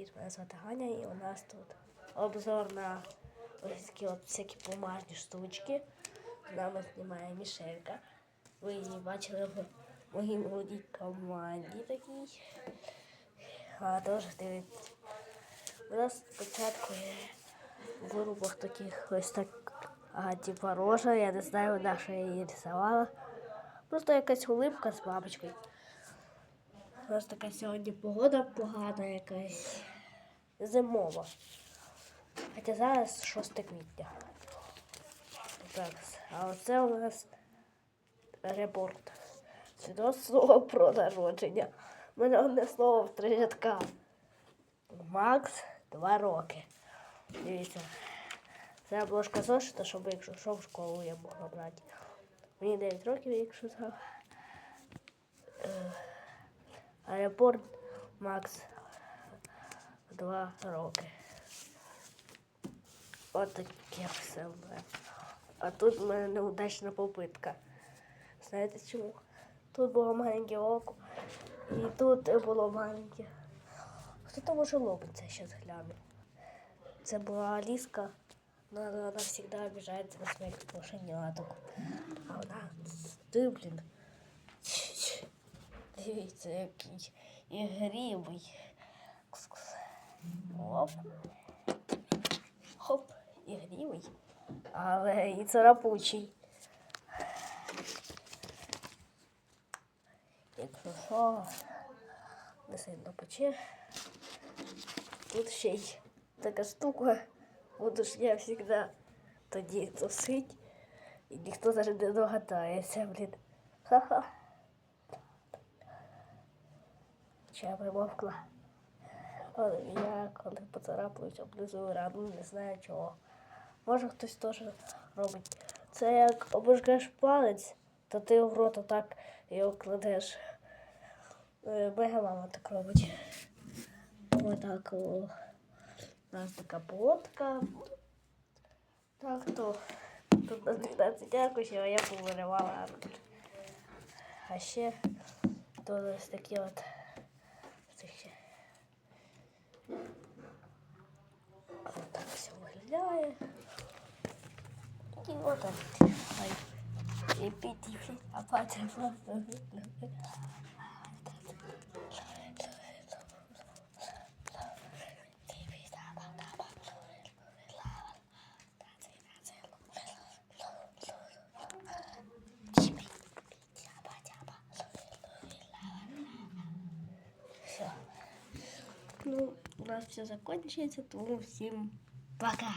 Привіт, мене звати Ганя і у нас тут обзор на ось такі от всякі бумажні штучки. З нами знімає Мішелька. Ви її бачили в моїй молодій команді такій. А теж дивіться. У нас спочатку є в групах таких ось так, типа рожа, я не знаю, на що я її рисувала. Просто якась улипка з бабочкою. У нас така сьогодні погода погана якась зимова. Хоча зараз 6 квітня. Так, а оце у нас репорт. Свідоцтво про народження. Мене одне слово в три рядка. Макс два роки. Дивіться. Це обложка зошита, щоб якщо що в школу я могла брати. Мені 9 років, якщо згадав. Аеропорт Макс. Два роки. От все в мене. А тут в мене неудачна попитка. Знаєте чому? Тут було маленьке око. І тут було маленьке. Хто там уже ловиться, я зараз гляну. Це була Аліска. Вона, вона завжди обіжається на своїх лошеняток. А вона, ти, блін, Дивіться, який ігривий. Кс-кс. Оп. Хоп, ігривий. Але і царапучий. Якщо що, не сильно пече. Тут ще й така штука. Буду ж я завжди тоді тусить. І ніхто навіть не догадається, блін. Ха-ха. Чи я примовкла. Але я коли поцарапаюсь облизую рану, не знаю чого. Може хтось теж робить. Це як обожгеш палець, то ти в рот отак його кладеш. Е, Моя мама так робить. Отак. У нас така плотка. Так то. Тут на 12 якось, а я повиривала. А ще тут ось такі от. Це ще. Ось так все виглядає. І отак. Ай. І підійшли, а потім просто. Все. Ну, у нас все закончится, то всем пока.